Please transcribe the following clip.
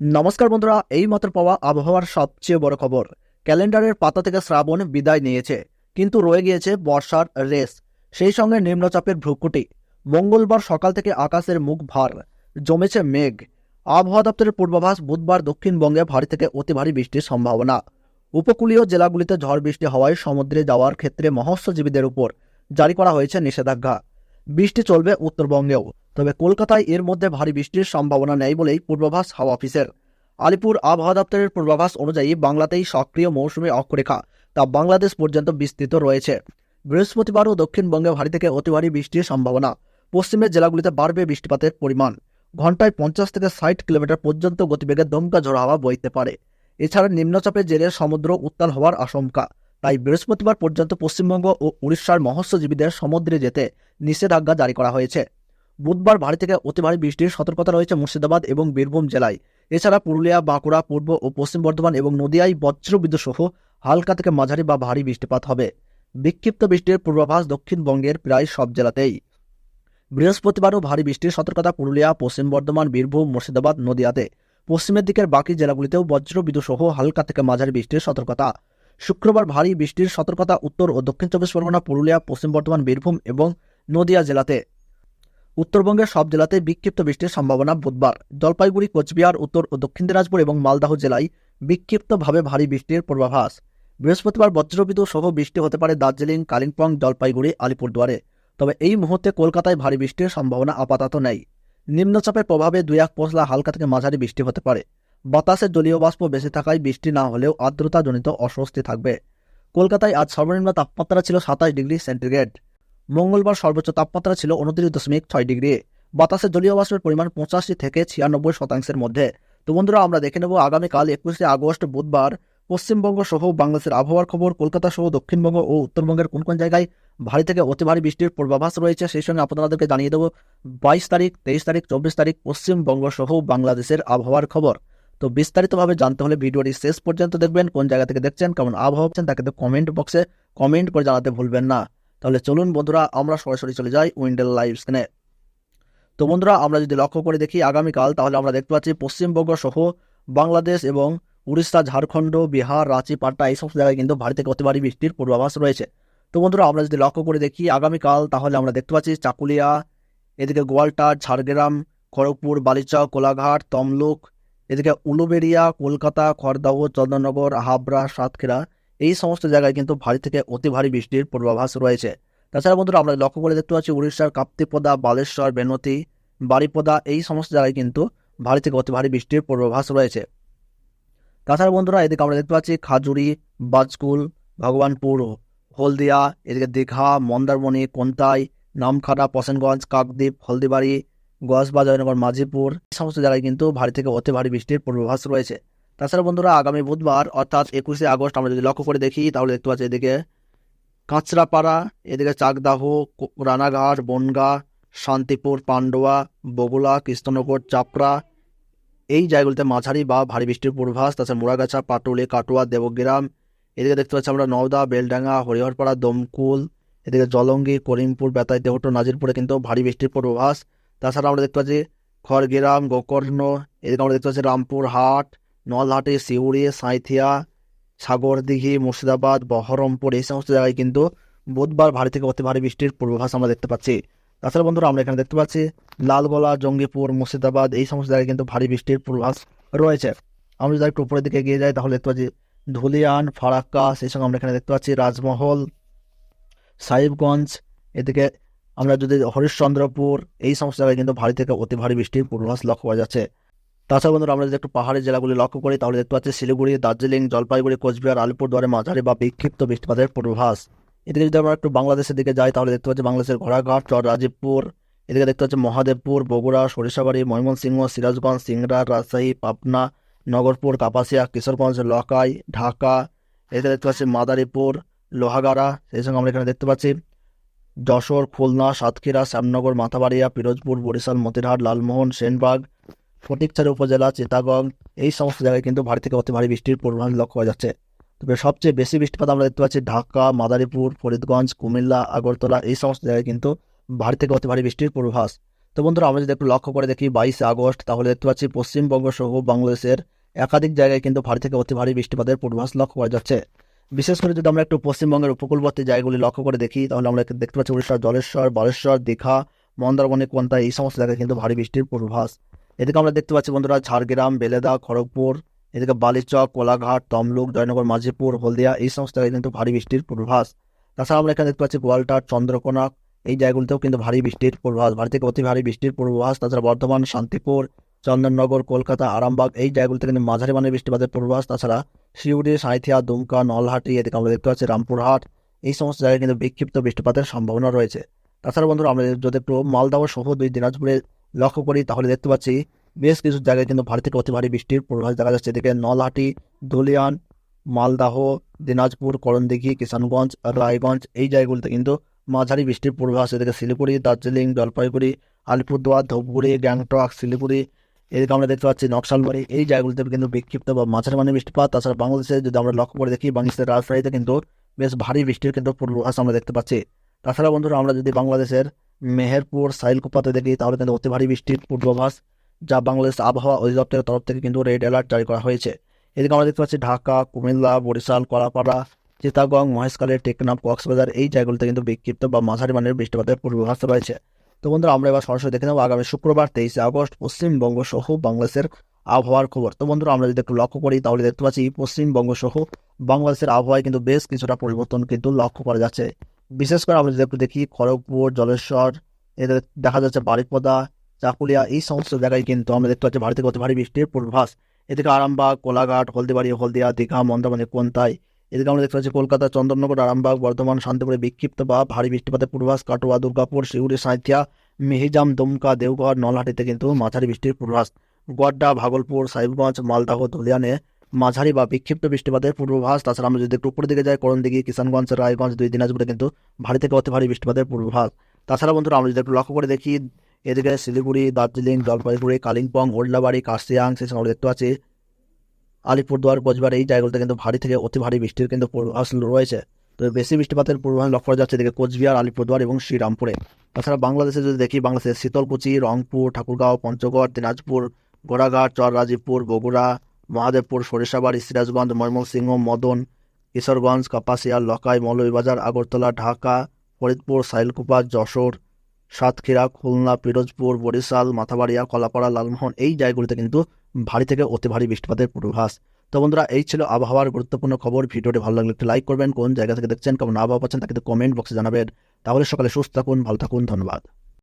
নমস্কার বন্ধুরা এই মাত্র পাওয়া আবহাওয়ার সবচেয়ে বড় খবর। ক্যালেন্ডারের পাতা থেকে শ্রাবণ বিদায় নিয়েছে, কিন্তু রয়ে গিয়েছে বর্ষার রেস সেই সঙ্গে নিম্নচাপের ভ্রুকুটি। মঙ্গলবার সকাল থেকে আকাশের মুখ ভার, জমেছে মেঘ। আবহাওয়া দপ্তরের পূর্বাভাস, বুধবার দক্ষিণবঙ্গে ভারী থেকে অতি ভারী বৃষ্টির সম্ভাবনা। উপকূলীয় জেলাগুলিতে ঝড় বৃষ্টি হওয়ায় সমুদ্রে যাওয়ার ক্ষেত্রে মহস্যজীবীদের উপর জারি করা হয়েছে নিষেধাজ্ঞা। বৃষ্টি চলবে উত্তরবঙ্গেও। তবে কলকাতায় এর মধ্যে ভারী বৃষ্টির সম্ভাবনা নেই বলেই পূর্বাভাস হাওয়া অফিসের। আলিপুর আবহাওয়া দপ্তরের পূর্বাভাস অনুযায়ী বাংলাতেই সক্রিয় মৌসুমী অক্ষরেখা তা বাংলাদেশ পর্যন্ত বিস্তৃত রয়েছে। বৃহস্পতিবারও দক্ষিণবঙ্গে ভারী থেকে অতি ভারী বৃষ্টির সম্ভাবনা। পশ্চিমের জেলাগুলিতে বাড়বে বৃষ্টিপাতের পরিমাণ। ঘন্টায় পঞ্চাশ থেকে ষাট কিলোমিটার পর্যন্ত গতিবেগে দমকা ঝোড়ো হাওয়া বইতে পারে। এছাড়া নিম্নচাপের জেরে সমুদ্র উত্তাল হওয়ার আশঙ্কা। তাই বৃহস্পতিবার পর্যন্ত পশ্চিমবঙ্গ ও উড়িষ্যার মৎস্যজীবীদের সমুদ্রে যেতে নিষেধাজ্ঞা জারি করা হয়েছে। বুধবার ভারী থেকে অতি ভারী বৃষ্টির সতর্কতা রয়েছে মুর্শিদাবাদ এবং বীরভূম জেলায়। এছাড়া পুরুলিয়া, বাঁকুড়া, পূর্ব ও পশ্চিম বর্ধমান এবং নদিয়ায় বজ্রবিদ্যুৎ সহ হালকা থেকে মাঝারি বা ভারী বৃষ্টিপাত হবে। বিক্ষিপ্ত বৃষ্টির পূর্বাভাস দক্ষিণবঙ্গের প্রায় সব জেলাতেই। বৃহস্পতিবারও ভারী বৃষ্টির সতর্কতা পুরুলিয়া, পশ্চিম বর্ধমান, বীরভূম, মুর্শিদাবাদ, নদিয়াতে। পশ্চিমের দিকের বাকি জেলাগুলিতেও বজ্রবিদ্যুৎ সহ হালকা থেকে মাঝারি বৃষ্টির সতর্কতা। শুক্রবার ভারী বৃষ্টির সতর্কতা উত্তর ও দক্ষিণ চব্বিশ পরগনা, পুরুলিয়া, পশ্চিম বর্ধমান, বীরভূম এবং নদিয়া জেলাতে। উত্তরবঙ্গের সব জেলাতে বিক্ষিপ্ত বৃষ্টির সম্ভাবনা বুধবার। জলপাইগুড়ি, কোচবিহার, উত্তর ও দক্ষিণ দিনাজপুর এবং মালদাহ জেলায় বিক্ষিপ্তভাবে ভারী বৃষ্টির পূর্বাভাস। বৃহস্পতিবার বজ্রবিদ্যুৎ সহ বৃষ্টি হতে পারে দার্জিলিং, কালিম্পং, জলপাইগুড়ি, আলিপুরদুয়ারে। তবে এই মুহূর্তে কলকাতায় ভারী বৃষ্টির সম্ভাবনা আপাতত নেই। নিম্নচাপের প্রভাবে দুই এক পশলা হালকা থেকে মাঝারি বৃষ্টি হতে পারে। বাতাসে জলীয় বাষ্প বেশি থাকায় বৃষ্টি না হলেও আর্দ্রতাজনিত অস্বস্তি থাকবে। কলকাতায় আজ সর্বনিম্ন তাপমাত্রা ছিল সাতাশ ডিগ্রি সেন্টিগ্রেড। মঙ্গলবার সর্বোচ্চ তাপমাত্রা ছিল উনত্রিশ দশমিক ছয় ডিগ্রি। বাতাসে জলীয় বাষ্পের পরিমাণ পঁচাশি থেকে ছিয়ানব্বই শতাংশের মধ্যে। তো বন্ধুরা, আমরা দেখে নেব আগামীকাল একুশে আগস্ট, বুধবার পশ্চিমবঙ্গ সহ বাংলাদেশের আবহাওয়ার খবর, কলকাতা সহ দক্ষিণবঙ্গ ও উত্তরবঙ্গের কোন কোন জায়গায় ভারী থেকে অতি ভারী বৃষ্টির পূর্বাভাস রয়েছে সেই সঙ্গে আপনাদেরকে জানিয়ে দেবো বাইশ তারিখ, তেইশ তারিখ, চব্বিশ তারিখ পশ্চিমবঙ্গ সহ বাংলাদেশের আবহাওয়ার খবর। তো বিস্তারিতভাবে জানতে হলে ভিডিওটি শেষ পর্যন্ত দেখবেন, কোন জায়গা থেকে দেখছেন, কেমন আবহাওয়া হচ্ছেন তাকে তো কমেন্ট বক্সে কমেন্ট করে জানাতে ভুলবেন না। তাহলে চলুন বন্ধুরা, আমরা সরাসরি চলে যাই উইন্ডেল লাইভ স্ক্রিনে তো বন্ধুরা, আমরা যদি লক্ষ্য করে দেখি আগামীকাল, তাহলে আমরা দেখতে পাচ্ছি পশ্চিমবঙ্গ সহ বাংলাদেশ এবং উড়িষ্যা, ঝাড়খণ্ড, বিহার, রাঁচি পাটনা এই জায়গায় কিন্তু ভারী থেকে অতি ভারী বৃষ্টির পূর্বাভাস রয়েছে। তো বন্ধুরা, আমরা যদি লক্ষ্য করে দেখি আগামীকাল, তাহলে আমরা দেখতে পাচ্ছি চাকুলিয়া, এদিকে গোয়ালটার ঝাড়গ্রাম, খড়গপুর, বালিচক, কোলাঘাট, তমলুক, এদিকে উলুবেড়িয়া, কলকাতা, খড়দাহ, চন্দননগর, হাবড়া, সাতক্ষীরা এই সমস্ত জায়গায় কিন্তু ভারী থেকে অতি ভারী বৃষ্টির পূর্বাভাস রয়েছে। তাছাড়া বন্ধুরা, আমরা লক্ষ্য করে দেখতে পাচ্ছি উড়িষ্যার কাপ্তিপদা, বালেশ্বর, বেনতি, বারিপদা, এই সমস্ত জায়গায় কিন্তু ভারী থেকে অতি ভারী বৃষ্টির পূর্বাভাস রয়েছে। তাছাড়া বন্ধুরা, এদিকে আমরা দেখতে পাচ্ছি খাজুরি, বাজকুল, ভগবানপুর, হলদিয়া, এদিকে দীঘা, মন্দারমণি, কোন্তাই নামখানা পশেনগঞ্জ কাকদ্বীপ, হলদিবাড়ি গসবাজারনগর মাঝিপুর, এই সমস্ত জায়গায় কিন্তু ভারী থেকে অতি ভারী বৃষ্টির পূর্বাভাস রয়েছে। তাছাড়া বন্ধুরা, আগামী বুধবার, অর্থাৎ একুশে আগস্ট, আমরা যদি লক্ষ্য করে দেখি, তাহলে দেখতে পাচ্ছি এদিকে কাঁচরাপাড়া, এদিকে চাকদাহ রানাঘাট, বনগা, শান্তিপুর, পান্ডুয়া বগুলা কৃষ্ণনগর, চাপড়া, এই জায়গাগুলিতে মাঝারি বা ভারী বৃষ্টির পূর্বাভাস। তাছাড়া মুরাগাছা পাটুলি, কাটুয়া, দেবগ্রাম, এদিকে দেখতে পাচ্ছি আমরা নওদা, বেলডাঙ্গা, হরিহরপাড়া, দমকুল, এদিকে জলঙ্গি, করিমপুর, বেতাই দেহট নাজিরপুরে কিন্তু ভারী বৃষ্টির পূর্বাভাস। তাছাড়া আমরা দেখতে পাচ্ছি খড়গ্রাম, গোকর্ণ, এদিকে আমরা দেখতে পাচ্ছি রামপুর হাট নলহাটি সিউড়ি, সাঁইথিয়া, সাগরদিঘি, মুর্শিদাবাদ, বহরমপুর এই সমস্ত জায়গায় কিন্তু বুধবার ভারী থেকে অতি ভারী বৃষ্টির পূর্বাভাস আমরা দেখতে পাচ্ছি। তাছাড়া বন্ধুরা, আমরা এখানে দেখতে পাচ্ছি লালগোলা, জঙ্গিপুর, মুর্শিদাবাদ এই সমস্ত জায়গায় কিন্তু ভারী বৃষ্টির পূর্বাভাস রয়েছে। আমরা যদি একটু উপরের দিকে এগিয়ে যাই, তাহলে দেখতে পাচ্ছি ধুলিয়ান, ফারাক্কা, সেই সঙ্গে আমরা এখানে দেখতে পাচ্ছি রাজমহল, সাহিবগঞ্জ, এদিকে আমরা যদি হরিশ্চন্দ্রপুর, এই সমস্ত জায়গায় কিন্তু ভারী থেকে অতি ভারী বৃষ্টির পূর্বাভাস লক্ষ্য করা যাচ্ছে। তাছাড়া বন্ধুরা, আমরা যদি একটু পাহাড়ি জেলাগুলি লক্ষ্য করি, তাহলে দেখতে পাচ্ছি শিলিগুড়ি, দার্জিলিং, জলপাইগুড়ি, কোচবিহার, আলিপুরদুয়ারে, মাঝারি বা বিক্ষিপ্ত বৃষ্টিপাতের পূর্বাভাস। এদিকে যদি আমরা একটু বাংলাদেশের দিকে যাই, তাহলে দেখতে পাচ্ছি বাংলাদেশের ঘোড়াঘাট চর রাজীবপুর এদিকে দেখতে পাচ্ছি মহাদেবপুর, বগুড়া, সরিষাবাড়ি, ময়মনসিংহ, সিরাজগঞ্জ, সিংড়া, রাজশাহী, পাবনা, নগরপুর, কাপাসিয়া, কিশোরগঞ্জ, লকাই, ঢাকা, এদিকে দেখতে পাচ্ছি মাদারীপুর, লোহাগাড়া, সেই সঙ্গে আমরা এখানে দেখতে পাচ্ছি যশোর, খুলনা, সাতক্ষীরা, শ্যামনগর, মাথাবাড়িয়া, পিরোজপুর, বরিশাল, মতিরহাট, লালমোহন, সেনবাগ ফটিকছড়ি উপজেলা চিতাগং এই সমস্ত জায়গায় কিন্তু ভারী থেকে অতি ভারী বৃষ্টির পূর্বাভাস লক্ষ্য করা যাচ্ছে। তবে সবচেয়ে বেশি বৃষ্টিপাত আমরা দেখতে পাচ্ছি ঢাকা, মাদারীপুর, ফরিদগঞ্জ, কুমিল্লা, আগরতলা, এই সমস্ত জায়গায় কিন্তু ভারী থেকে অতি ভারী বৃষ্টির পূর্বাভাস। তো বন্ধুরা, আমরা যদি একটু লক্ষ্য করে দেখি বাইশে আগস্ট, তাহলে দেখতে পাচ্ছি পশ্চিমবঙ্গ সহ বাংলাদেশের একাধিক জায়গায় কিন্তু ভারী থেকে অতি ভারী বৃষ্টিপাতের পূর্বাভাস লক্ষ্য করা যাচ্ছে। বিশেষ করে যদি আমরা একটু পশ্চিমবঙ্গের উপকূলবর্তী জায়গাগুলি লক্ষ্য করে দেখি, তাহলে আমরা দেখতে পাচ্ছি উড়িষ্যার জলেশ্বর, বালেশ্বর, দীঘা, মন্দারমণি, কোনতা, এই সমস্ত জায়গায় কিন্তু ভারী বৃষ্টির পূর্বাভাস। এদিকে আমরা দেখতে পাচ্ছি বন্ধুরা ঝাড়গ্রাম, বেলেদা, খড়গপুর, এদিকে বালিচক, কোলাঘাট, তমলুক, জয়নগর, মাঝিপুর, হলদিয়া, এই সমস্ত জায়গায় কিন্তু ভারী বৃষ্টির পূর্বাভাস। তাছাড়া আমরা এখানে দেখতে পাচ্ছি গোয়ালটার চন্দ্রকোনা এই জায়গাগুলিতেও কিন্তু ভারী বৃষ্টির পূর্বাভাস ভারী থেকে অতি ভারী বৃষ্টির পূর্বাভাস। তাছাড়া বর্ধমান, শান্তিপুর, চন্দননগর, কলকাতা, আরামবাগ, এই জায়গাগুলিতে কিন্তু মাঝারি মানের বৃষ্টিপাতের পূর্বাভাস। তাছাড়া শিউড়ি সাঁইথিয়া, দুমকা, নলহাটি, এদিকে আমরা দেখতে পাচ্ছি রামপুরহাট, এই সমস্ত জায়গায় কিন্তু বিক্ষিপ্ত বৃষ্টিপাতের সম্ভাবনা রয়েছে। তাছাড়া বন্ধুরা আমরা যদি একটু মালদাহ সহ দুই দিনাজপুরে লক্ষ্য করি, তাহলে দেখতে পাচ্ছি বেশ কিছু জায়গায় কিন্তু ভারী থেকে অতি ভারী বৃষ্টির পূর্বাভাস দেখা যাচ্ছে। এদিকে নলহাটি, ধুলিয়ান, মালদাহ, দিনাজপুর, করণদিঘি, কিষানগঞ্জ, রায়গঞ্জ, এই জায়গাগুলিতে কিন্তু মাঝারি বৃষ্টির পূর্বাভাস। এদিকে শিলিগুড়ি, দার্জিলিং, জলপাইগুড়ি, আলিপুরদুয়ার, ধূপগুড়ি, গ্যাংটক, শিলিগুড়ি এদিকে আমরা দেখতে পাচ্ছি নকশালবাড়ি, এই জায়গাগুলিতে কিন্তু বিক্ষিপ্ত বা মাঝারি মানের বৃষ্টিপাত। তাছাড়া বাংলাদেশে যদি আমরা লক্ষ্য করে দেখি, বাংলাদেশের রাজশাহীতে কিন্তু বেশ ভারী বৃষ্টির কিন্তু পূর্বাভাস আমরা দেখতে পাচ্ছি। তাছাড়া বন্ধুরা, আমরা যদি বাংলাদেশের মেহেরপুর, সাইলকুপাতে দেখি, তাহলে কিন্তু অতি ভারী বৃষ্টির পূর্বাভাস, যা বাংলাদেশ আবহাওয়া অধিদপ্তরের তরফ থেকে কিন্তু রেড অ্যালার্ট জারি করা হয়েছে। এদিকে আমরা দেখতে পাচ্ছি ঢাকা, কুমিল্লা, বরিশাল, কলাপাড়া চিতাগং মহেশখালী টেকনাফ, কক্সবাজার, এই জায়গাগুলিতে কিন্তু বিক্ষিপ্ত বা মাঝারি মানের বৃষ্টিপাতের পূর্বাভাস রয়েছে। তো বন্ধুরা, আমরা এবার সরাসরি দেখে নেব আগামী শুক্রবার, তেইশে আগস্ট পশ্চিমবঙ্গ সহ বাংলাদেশের আবহাওয়ার খবর। তো বন্ধুরা, আমরা যদি একটু লক্ষ্য করি, তাহলে দেখতে পাচ্ছি পশ্চিমবঙ্গ সহ বাংলাদেশের আবহাওয়ায় কিন্তু বেশ কিছুটা পরিবর্তন কিন্তু লক্ষ্য করা যাচ্ছে। বিশেষ করে আমরা যদি একটু দেখি খড়গপুর, জলেশ্বর, এদের দেখা যাচ্ছে বারিপদা চাকুলিয়া, এই সমস্ত জায়গায় কিন্তু আমরা দেখতে পাচ্ছি ভারী থেকে অতি ভারী বৃষ্টির পূর্বাভাস। এদিকে আরামবাগ, কোলাঘাট, হলদিবাড়ি, হলদিয়া, দীঘা, মন্দারমণি, কোনতাই, এদিকে আমরা দেখতে পাচ্ছি কলকাতা, চন্দননগর, আরামবাগ, বর্ধমান, শান্তিপুরে বিক্ষিপ্ত বা ভারী বৃষ্টিপাতের পূর্বাভাস, কাটোয়া, দুর্গাপুর শিউড়ি সাঁথিয়া মেহিজাম, দুমকা, দেওঘর, নলহাটিতে কিন্তু মাঝারি বৃষ্টির পূর্বাভাস। গোয়াড্ডা ভাগলপুর, সাহিবগঞ্জ, মালদাহ, ধুলিয়ানে মাঝারি বা বিক্ষিপ্ত বৃষ্টিপাতের পূর্বাভাস। তাছাড়া আমরা যদি একটু উপরের দিকে যাই করণদিঘি কিষানগঞ্জ, রায়গঞ্জ, দুই দিনাজপুরে কিন্তু ভারী থেকে অতি ভারী বৃষ্টিপাতের পূর্বাভাস। তাছাড়া বন্ধুরা, আমরা যদি একটু লক্ষ্য করে দেখি, এদিকে শিলিগুড়ি, দার্জিলিং, জলপাইগুড়ি, কালিম্পং ওল্ডাবাড়ি কার্সিয়াং সেই আমরা দেখতে পাচ্ছি, আলিপুরদুয়ার, কোচবিহার, এই জায়গাগুলোতে কিন্তু ভারী থেকে অতি ভারী বৃষ্টির কিন্তু পূর্বাভাস রয়েছে। তো বেশি বৃষ্টিপাতের পূর্বাভাস লক্ষ্য করা যাচ্ছে এদিকে কোচবিহার, আলিপুরদুয়ার এবং শ্রীরামপুরে। তাছাড়া বাংলাদেশে যদি দেখি, বাংলাদেশের শীতলকুচি, রংপুর, ঠাকুরগাঁও, পঞ্চগড়, দিনাজপুর, গোড়াঘাট চররাজীপুর বগুড়া মহাদেবপুর, সরিষাবাড়ি, সিরাজগঞ্জ, ময়মনসিংহ, মদন, কিশোরগঞ্জ, কাপাসিয়া, লকাই, মৌলভীবাজার, আগরতলা, ঢাকা, ফরিদপুর, সাইলকুপা, যশোর, সাতক্ষীরা, খুলনা, পিরোজপুর, বরিশাল, মাথাবাড়িয়া, কলাপাড়া, লালমোহন, এই জায়গাগুলিতে কিন্তু ভারী থেকে অতি ভারী বৃষ্টিপাতের পূর্বাভাস। তো বন্ধুরা, এই ছিল আবহাওয়ার গুরুত্বপূর্ণ খবর। ভিডিওটি ভালো লাগলে একটু লাইক করবেন। কোন জায়গা থেকে দেখছেন, কেমন আবহাওয়া পাচ্ছেন, তা কিন্তু কমেন্ট বক্সে জানাবেন। তাহলে সকালে সুস্থ থাকুন, ভালো থাকুন, ধন্যবাদ।